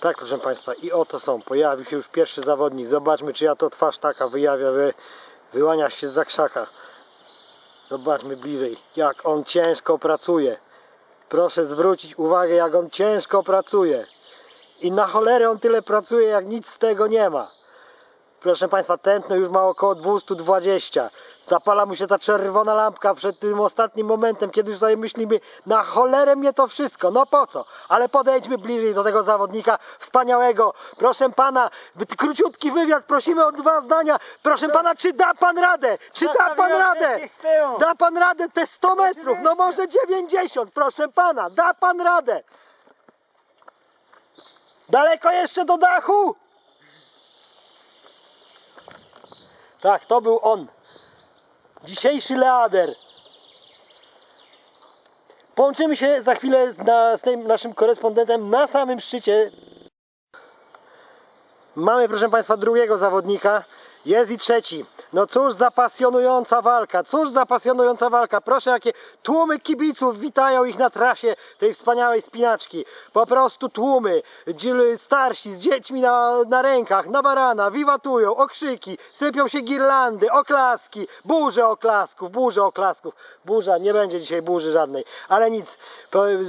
Tak, proszę Państwa, i oto są. Pojawił się już pierwszy zawodnik. Zobaczmy, czyja to twarz taka wyjawia, wy, wyłania się z krzaka. Zobaczmy bliżej, jak on ciężko pracuje. Proszę zwrócić uwagę, jak on ciężko pracuje. I na cholerę on tyle pracuje, jak nic z tego nie ma. Proszę Państwa, tętno już ma około 220. Zapala mu się ta czerwona lampka przed tym ostatnim momentem, kiedy już sobie myślimy, na cholerę mnie to wszystko, no po co? Ale podejdźmy bliżej do tego zawodnika wspaniałego. Proszę Pana, króciutki wywiad, prosimy o dwa zdania. Proszę Pana, czy da Pan radę? Czy da Pan radę? Da Pan radę te 100 metrów? No może 90, proszę Pana, da Pan radę. Daleko jeszcze do dachu? Tak, to był on. Dzisiejszy Leader. Połączymy się za chwilę z, na, z naszym korespondentem na samym szczycie. Mamy, proszę Państwa, drugiego zawodnika. Jest i trzeci. No cóż za pasjonująca walka, cóż za pasjonująca walka. Proszę, jakie tłumy kibiców witają ich na trasie tej wspaniałej spinaczki. Po prostu tłumy. Starsi z dziećmi na, na rękach, na barana, wiwatują, okrzyki, sypią się girlandy, oklaski, burze oklasków, burze oklasków. Burza, nie będzie dzisiaj burzy żadnej, ale nic.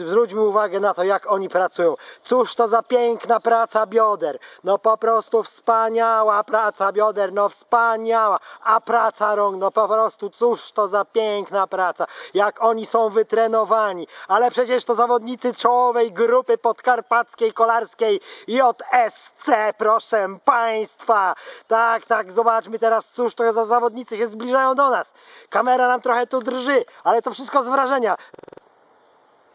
Zwróćmy uwagę na to, jak oni pracują. Cóż to za piękna praca bioder. No po prostu wspaniała praca bioder, no wspaniała. A praca rąk, no po prostu cóż to za piękna praca. Jak oni są wytrenowani. Ale przecież to zawodnicy czołowej grupy podkarpackiej, kolarskiej JSC, proszę Państwa. Tak, tak, zobaczmy teraz, cóż to za zawodnicy się zbliżają do nas. Kamera nam trochę tu drży, ale to wszystko z wrażenia.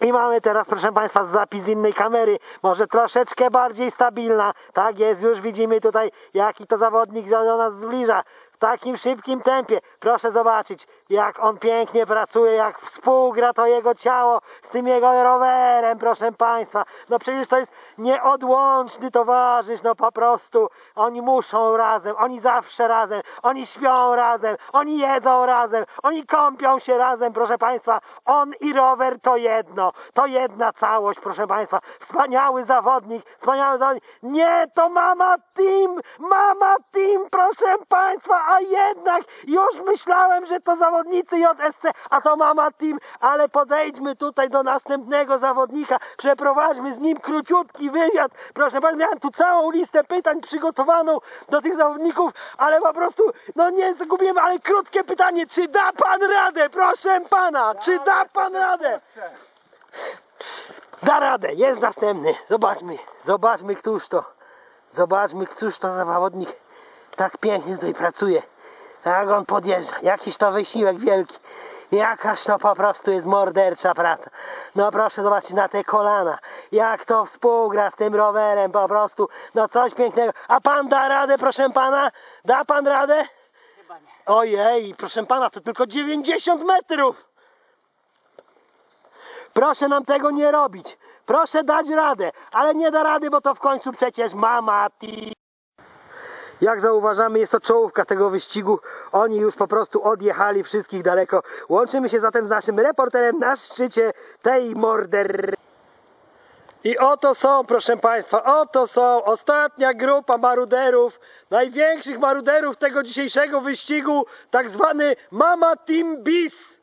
I mamy teraz, proszę Państwa, zapis z innej kamery, może troszeczkę bardziej stabilna. Tak jest, już widzimy tutaj, jaki to zawodnik do nas zbliża. W takim szybkim tempie. Proszę zobaczyć, jak on pięknie pracuje, jak współgra to jego ciało z tym jego rowerem, proszę Państwa. No przecież to jest nieodłączny towarzysz, no po prostu. Oni muszą razem, oni zawsze razem, oni śpią razem, oni jedzą razem, oni kąpią się razem, proszę Państwa. On i rower to jedno, to jedna całość, proszę Państwa. Wspaniały zawodnik, wspaniały zawodnik. Nie, to mama team, mama team, proszę Państwa, a jednak już myślałem, że to zawodnicy JSC, a to mama team, ale podejdźmy tutaj do następnego zawodnika, przeprowadźmy z nim króciutki wywiad. Proszę Państwa, miałem tu całą listę pytań przygotowaną do tych zawodników, ale po prostu, no nie zgubiłem, ale krótkie pytanie, czy da Pan radę, proszę Pana, czy da Pan radę? Da radę, jest następny. Zobaczmy, zobaczmy, któż to. Zobaczmy, któż to za zawodnik tak pięknie tutaj pracuje. Jak on podjeżdża, jakiś to wysiłek wielki. Jakaż to po prostu jest mordercza praca. No proszę zobaczyć na te kolana. Jak to współgra z tym rowerem po prostu. No coś pięknego. A pan da radę, proszę pana? Da pan radę? Chyba nie. Ojej, proszę pana, to tylko 90 metrów. Proszę nam tego nie robić. Proszę dać radę, ale nie da rady, bo to w końcu przecież mama. Jak zauważamy, jest to czołówka tego wyścigu. Oni już po prostu odjechali wszystkich daleko. Łączymy się zatem z naszym reporterem na szczycie tej morder. I oto są, proszę Państwa, oto są ostatnia grupa maruderów, największych maruderów tego dzisiejszego wyścigu, tak zwany Mama Team Bis.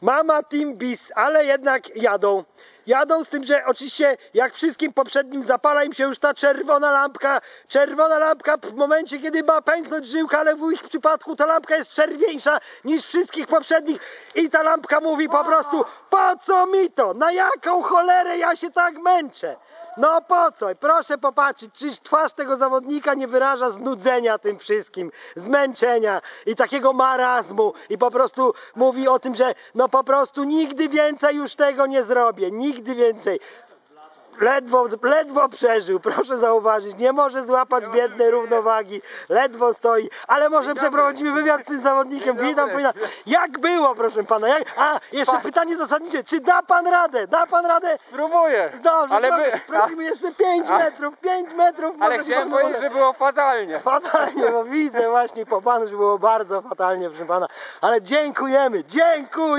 Mama Team Bis, ale jednak jadą. Jadą z tym, że oczywiście jak wszystkim poprzednim zapala im się już ta czerwona lampka. Czerwona lampka w momencie, kiedy ma pęknąć żyłka, ale w ich przypadku ta lampka jest czerwieńsza niż wszystkich poprzednich. I ta lampka mówi po prostu, po co mi to? Na jaką cholerę ja się tak męczę? No po co? Proszę popatrzeć, czyż twarz tego zawodnika nie wyraża znudzenia tym wszystkim, zmęczenia i takiego marazmu i po prostu mówi o tym, że no po prostu nigdy więcej już tego nie zrobię, nigdy więcej. Ledwo, ledwo przeżył, proszę zauważyć, nie może złapać biednej równowagi, ledwo stoi, ale może przeprowadzimy wywiad z tym zawodnikiem, witam, witam. Jak było, proszę pana, jak... a jeszcze pytanie zasadnicze, czy da pan radę, da pan radę? Spróbuję. Dobrze, ale, proszę, by, prosimy jeszcze 5 a- metrów, 5 metrów. ale chciałem powiedzieć, że było fatalnie. Fatalnie, bo widzę właśnie po panu, że było bardzo fatalnie, proszę pana. Ale dziękujemy, dziękuję.